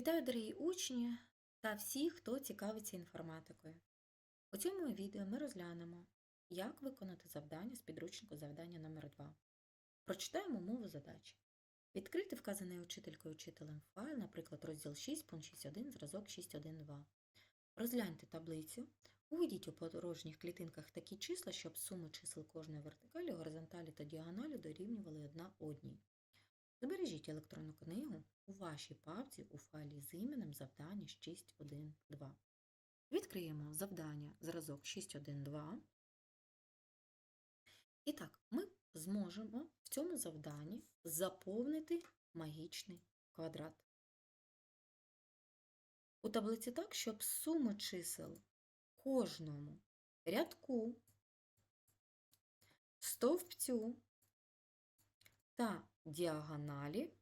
Вітаю, дорогі учні та всі, хто цікавиться інформатикою. У цьому відео ми розглянемо, як виконати завдання з підручнику завдання номер 2 Прочитаємо мову задачі. Відкрити вказаний учителькою учителем файл, наприклад, розділ 6, пункт 6.1, зразок 6.1.2. Розгляньте таблицю. Уведіть у порожніх клітинках такі числа, щоб суми чисел кожної вертикалі, горизонталі та діагоналі дорівнювали одна одній. Збережіть електронну книгу у вашій папці у файлі з іменем завдання 6.1.2. Відкриємо завдання зразок 6.1.2. І так, ми зможемо в цьому завданні заповнити магічний квадрат. У таблиці так, щоб суми чисел кожному рядку, стовпцю та діагоналі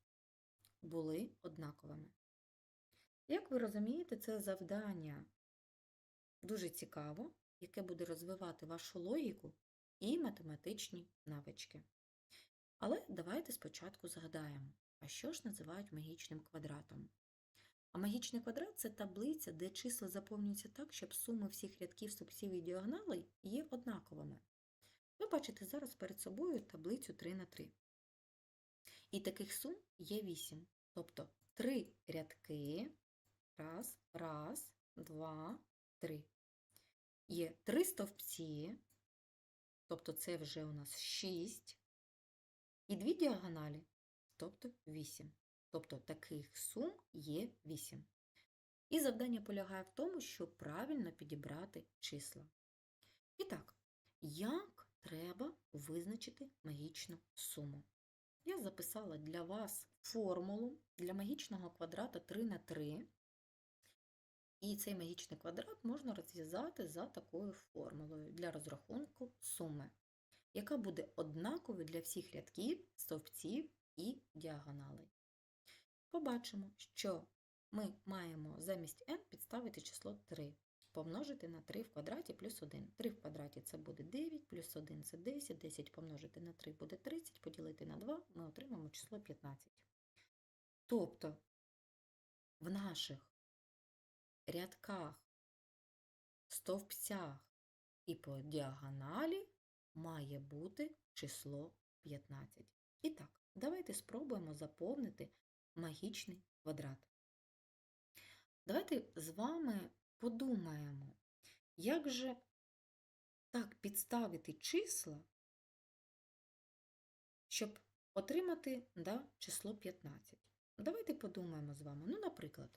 були однаковими. Як ви розумієте, це завдання дуже цікаво, яке буде розвивати вашу логіку і математичні навички. Але давайте спочатку згадаємо, а що ж називають магічним квадратом? А магічний квадрат це таблиця, де числа заповнюються так, щоб суми всіх рядків, стовпців і діагоналей є однаковими. Ви бачите зараз перед собою таблицю 3 на 3. І таких сум є 8. Тобто 3 рядки. Раз, раз, два, три. Є 3 стовпці, тобто це вже у нас 6. І дві діагоналі, тобто 8. Тобто таких сум є 8. І завдання полягає в тому, щоб правильно підібрати числа. І так, як треба визначити магічну суму? Я записала для вас формулу для магічного квадрата 3 на 3. І цей магічний квадрат можна розв'язати за такою формулою для розрахунку суми, яка буде однаковою для всіх рядків, стовпців і діагоналей. Побачимо, що ми маємо замість n підставити число 3, помножити на 3 в квадраті плюс 1. 3 в квадраті це буде 9, плюс 1 це 10, 10 помножити на 3 буде 30, поділити на 2 ми отримаємо число 15. Тобто в наших рядках, стовпцях і по діагоналі має бути число 15. І так, давайте спробуємо заповнити магічний квадрат. Давайте з вами подумаємо, як же так підставити числа, щоб отримати да, число 15. Давайте подумаємо з вами. Ну, наприклад,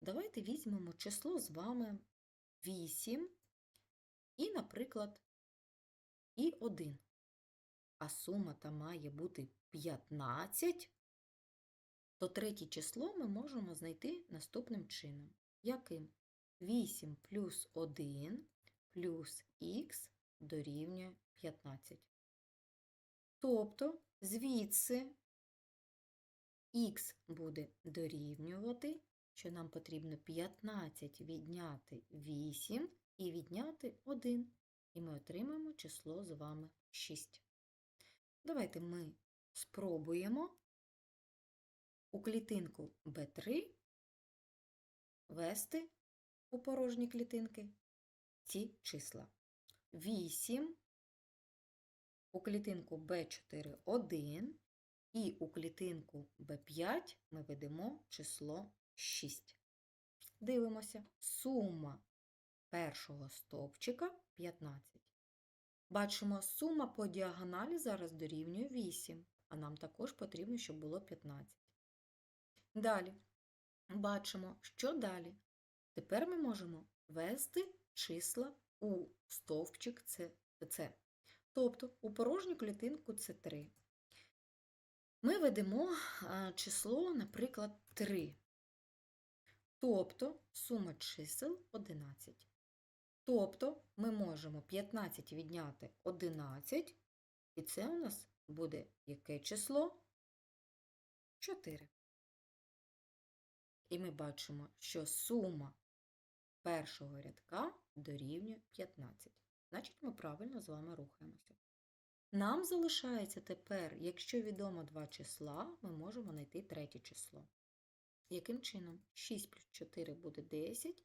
давайте візьмемо число з вами 8 і, наприклад, і 1. А сума там має бути 15, то третє число ми можемо знайти наступним чином. Яким? 8 плюс 1 плюс х дорівнює 15. Тобто звідси х буде дорівнювати, що нам потрібно 15 відняти 8 і відняти 1. І ми отримаємо число з вами 6. Давайте ми спробуємо у клітинку B3 ввести у порожні клітинки ці числа. 8, у клітинку B4 1 і у клітинку B5 ми ведемо число 6. Дивимося, сума першого стовпчика 15. Бачимо, сума по діагоналі зараз дорівнює 8, а нам також потрібно, щоб було 15. Далі бачимо, що далі. Тепер ми можемо ввести числа у стовпчик С. Тобто у порожню клітинку це 3. Ми ведемо число, наприклад, 3. Тобто сума чисел 11. Тобто ми можемо 15 відняти 11, і це у нас буде яке число? 4. І ми бачимо, що сума першого рядка дорівнює 15. Значить, ми правильно з вами рухаємося. Нам залишається тепер, якщо відомо два числа, ми можемо знайти третє число. Яким чином? 6 плюс 4 буде 10.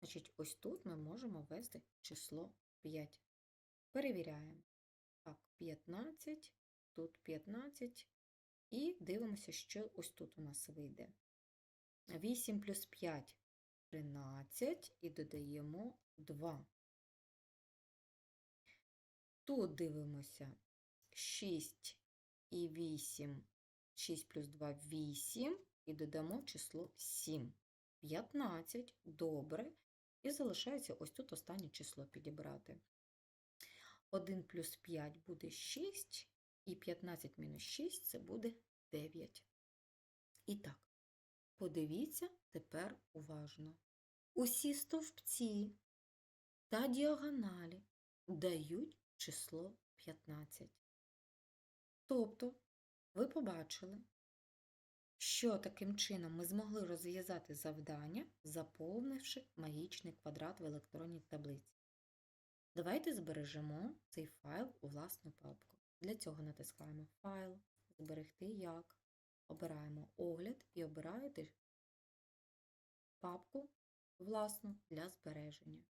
Значить, ось тут ми можемо ввести число 5. Перевіряємо. Так, 15, тут 15. І дивимося, що ось тут у нас вийде. 8 плюс 5 – 13. І додаємо 2. Тут дивимося 6 і 8. 6 плюс 2 – 8. І додамо число 7. 15. Добре. І залишається ось тут останнє число підібрати. 1 плюс 5 буде 6. І 15 мінус 6 – це буде 9. І так, подивіться тепер уважно. Усі стовпці та діагоналі дають число 15. Тобто, ви побачили, що таким чином ми змогли розв'язати завдання, заповнивши магічний квадрат в електронній таблиці. Давайте збережемо цей файл у власну папку. Для цього натискаємо Файл, Зберегти як. Обираємо Огляд і обираєте папку власну для збереження.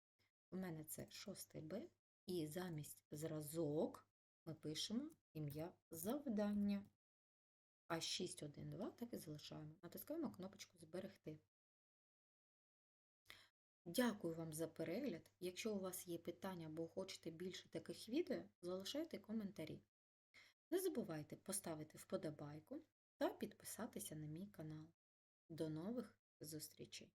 У мене це 6 Б, і замість зразок ми пишемо ім'я завдання. А 6.1.2 так і залишаємо. Натискаємо кнопочку Зберегти. Дякую вам за перегляд. Якщо у вас є питання або хочете більше таких відео, залишайте коментарі. Не забувайте поставити вподобайку та підписатися на мій канал. До нових зустрічей!